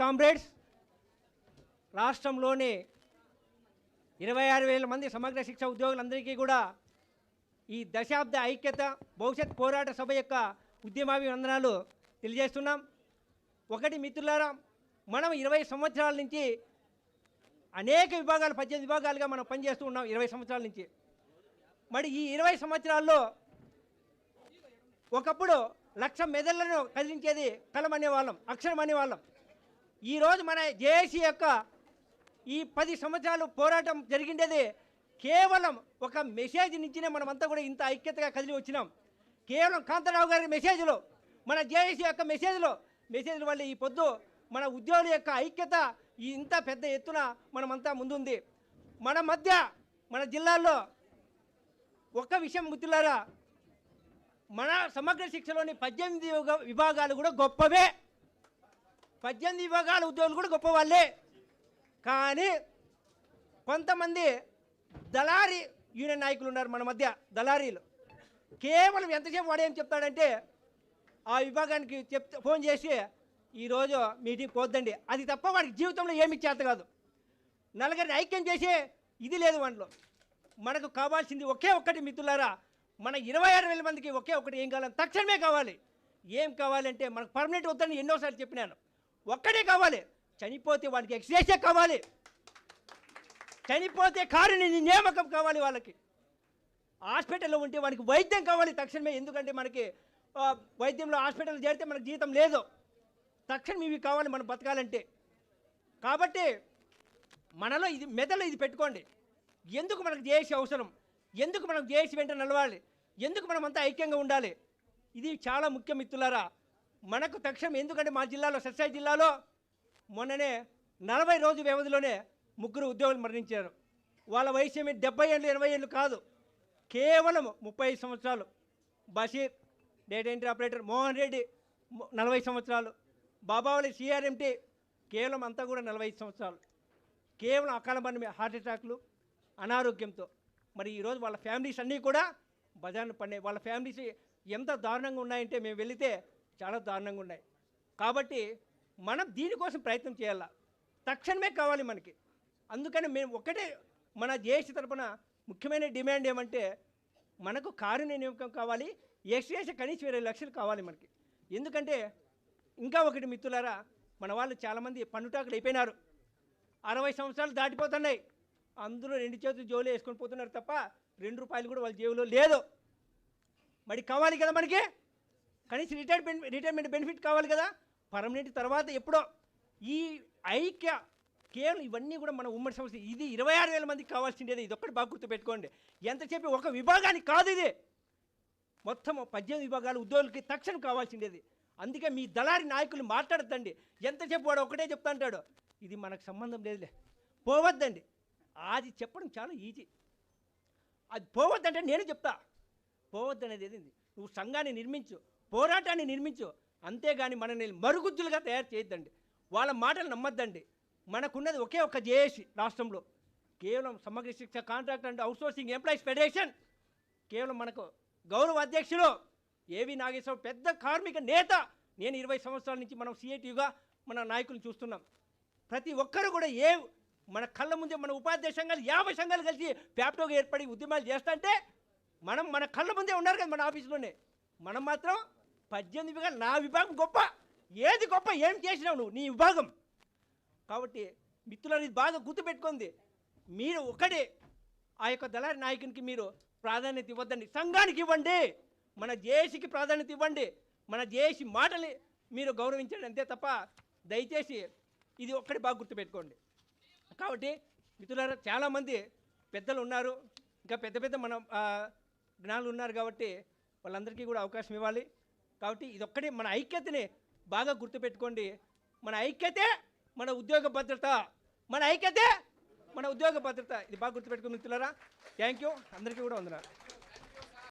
Comrades రాష్ట్రంలోని ఇరవై ఆరు వేల మంది సమగ్ర శిక్ష ఉద్యోగులందరికీ కూడా ఈ దశాబ్ద ఐక్యత భవిష్యత్ పోరాట సభ యొక్క ఉద్యమాభివందనాలు తెలియజేస్తున్నాం. ఒకటి మిత్రులారా మనం ఇరవై సంవత్సరాల నుంచి అనేక విభాగాలు పద్దెనిమిది విభాగాలుగా మనం పనిచేస్తూ ఉన్నాం ఇరవై సంవత్సరాల నుంచి. మరి ఈ ఇరవై సంవత్సరాల్లో ఒకప్పుడు లక్ష మెదళ్ళను కదిలించేది కలం అనేవాళ్ళం అక్షరం అనేవాళ్ళం ఈరోజు మన జేఏసీ యొక్క ఈ పది సంవత్సరాలు పోరాటం జరిగిండేది కేవలం ఒక మెసేజ్ నుంచినే మనమంతా కూడా ఇంత ఐక్యతగా కదిలి వచ్చినాం. కేవలం కాంతారావు గారి మెసేజ్లో మన జేఏసీ యొక్క మెసేజ్లో మెసేజ్ల వల్ల ఈ పొద్దు మన ఉద్యోగుల యొక్క ఐక్యత ఈ ఇంత పెద్ద ఎత్తున మనమంతా ముందుంది. మన మధ్య మన జిల్లాల్లో ఒక్క విషయం గుర్తులారా? మన సమగ్ర శిక్షలోని పద్దెనిమిది విభాగాలు కూడా గొప్పవే. పద్దెనిమిది విభాగాల ఉద్యోగులు కూడా గొప్ప వాళ్ళే కానీ కొంతమంది దళారీ యూనియన్ నాయకులు ఉన్నారు మన మధ్య దళారీలు. కేవలం ఎంతసేపు వాడు ఏం చెప్తాడంటే ఆ విభాగానికి చెప్తే ఫోన్ చేసి ఈరోజు మీటింగ్ పోద్దండి. అది తప్ప వాడికి జీవితంలో ఏమి చేత కాదు. నలుగురిని ఐక్యం చేసే ఇది లేదు వాటిలో మనకు కావాల్సింది ఒకే ఒక్కటి మిత్రులారా మన ఇరవై ఆరు వేల మందికి ఒకే ఒకటి ఏం కావాలి? తక్షణమే కావాలి. ఏం కావాలంటే మనకు పర్మనెంట్ వద్దని ఎన్నోసార్లు చెప్పినాను. ఒక్కడే కావాలి. చనిపోతే వాడికి ఎక్స్రేసే కావాలి. చనిపోతే కారుని నియామకం కావాలి వాళ్ళకి. హాస్పిటల్లో ఉంటే వాడికి వైద్యం కావాలి తక్షణమే. ఎందుకంటే మనకి వైద్యంలో హాస్పిటల్ చేరితే మనకు జీతం లేదు. తక్షణం ఇవి కావాలి మనం బతకాలంటే. కాబట్టి మనలో ఇది మెదలో ఇది పెట్టుకోండి. ఎందుకు మనకు జేఏసీ అవసరం? ఎందుకు మనం జేఏసీ వెంట నిలవాలి ఎందుకు మనం అంతా ఐక్యంగా ఉండాలి? ఇది చాలా ముఖ్య మిత్రులారా. మనకు తక్షణం ఎందుకంటే మా జిల్లాలో సత్సాయి జిల్లాలో మొన్ననే నలభై రోజు వ్యవధిలోనే ముగ్గురు ఉద్యోగులు మరణించారు. వాళ్ళ వయసు ఏమి డెబ్బై ఏళ్ళు ఎనభై ఏళ్ళు కాదు. కేవలం ముప్పై సంవత్సరాలు. Basheer data entry operator Mohan Reddy నలభై సంవత్సరాలు. బాబావళి సిఆర్ఎంటీ కేవలం అంతా కూడా నలభై సంవత్సరాలు. కేవలం అకాల మరణం హార్ట్ అటాక్లు అనారోగ్యంతో. మరి ఈరోజు వాళ్ళ ఫ్యామిలీస్ అన్నీ కూడా బజార్ను పడినాయి. వాళ్ళ ఫ్యామిలీస్ ఎంత దారుణంగా ఉన్నాయంటే మేము వెళితే చాలా దారుణంగా ఉన్నాయి. కాబట్టి మనం దీనికోసం ప్రయత్నం చేయాల? తక్షణమే కావాలి మనకి. అందుకని మేము ఒకటే మన జేఏసీ తరపున ముఖ్యమైన డిమాండ్ ఏమంటే మనకు కారుణ్య నియమకం కావాలి ఎక్స్ట్రేస్ కనీసం ఇరవై లక్షలు కావాలి మనకి. ఎందుకంటే ఇంకా ఒకటి మిత్రులారా మన వాళ్ళు చాలామంది పన్నుటాకులు అయిపోయినారు. అరవై సంవత్సరాలు దాటిపోతున్నాయి. అందరూ రెండు చేతులు జోలు వేసుకొని పోతున్నారు తప్ప రెండు రూపాయలు కూడా వాళ్ళ జేబులో లేదు. మరి కావాలి కదా మనకి? కనీసం రిటైర్మెంట్ రిటైర్మెంట్ బెనిఫిట్ కావాలి కదా? పర్మనెంట్ తర్వాత ఎప్పుడో ఈ ఐక్య కేవలం ఇవన్నీ కూడా మన ఉమ్మడి సమస్య ఇది ఇరవై ఆరు వేల మందికి కావాల్సిండేది. ఇది ఒక్కటి బాగా గుర్తుపెట్టుకోండి. చెప్పి ఒక విభాగానికి కాదు ఇది. మొత్తం పద్దెనిమిది విభాగాలు ఉద్యోగులకి తక్షణం కావాల్సిండేది. అందుకే మీ దళారి నాయకులు మాట్లాడద్దండి. ఎంతసేపు వాడు ఒకటే చెప్తా అంటాడు. ఇది మనకు సంబంధం లేదులే. పోవద్దండి. అది చెప్పడం చాలా ఈజీ. అది పోవద్దంటే నేను చెప్తా. పోవద్దనేది ఏది? నువ్వు సంఘాన్ని నిర్మించు. పోరాటాన్ని నిర్మించు. అంతేగాని మనల్ని మరుగుజ్జులుగా తయారు చేయొద్దండి. వాళ్ళ మాటలు నమ్మద్దండి. మనకున్నది ఒకే ఒక్క జేఏసీ రాష్ట్రంలో. కేవలం Samagra Shiksha contract and outsourcing employees federation. కేవలం మనకు గౌరవ అధ్యక్షులు ఏవి నాగేశ్వరరావు పెద్ద కార్మిక నేత. నేను ఇరవై సంవత్సరాల నుంచి మనం సిఐటిగా మన నాయకులు చూస్తున్నాం. ప్రతి ఒక్కరు కూడా ఏ మన కళ్ళ ముందే మన ఉపాధ్యాయ సంఘాలు యాభై సంఘాలు కలిసి ప్యాప్టోగా ఏర్పడి ఉద్యమాలు చేస్తుంటే మనం మన కళ్ళ ముందే ఉన్నారు కదా మన ఆఫీసులోనే. మనం మాత్రం పద్దెనిమిది విభాగాలు నా విభాగం గొప్ప. ఏది గొప్ప ఏం చేసినావు నువ్వు నీ విభాగం. కాబట్టి మిత్రులను ఇది బాగా గుర్తుపెట్టుకుంది మీరు ఒకడే ఆ యొక్క దళారి నాయకునికి మీరు ప్రాధాన్యత ఇవ్వద్దండి. సంఘానికి ఇవ్వండి. మన జేఏసీకి ప్రాధాన్యత ఇవ్వండి. మన జేఏసీ మాటని మీరు గౌరవించండి అంతే తప్ప దయచేసి ఇది ఒక్కటి బాగా గుర్తుపెట్టుకోండి. కాబట్టి మిత్రులారా చాలామంది పెద్దలు ఉన్నారు. ఇంకా పెద్ద పెద్ద మన జ్ఞానులు ఉన్నారు కాబట్టి వాళ్ళందరికీ కూడా అవకాశం ఇవ్వాలి. కాబట్టి ఇదొక్కటి మన ఐక్యతని బాగా గుర్తుపెట్టుకోండి. మన ఐక్యతే మన ఉద్యోగ భద్రత. మన ఐక్యతే మన ఉద్యోగ భద్రత. ఇది బాగా గుర్తుపెట్టుకుని మిత్రులారా. థ్యాంక్ యూ అందరికీ కూడా వందనాలు.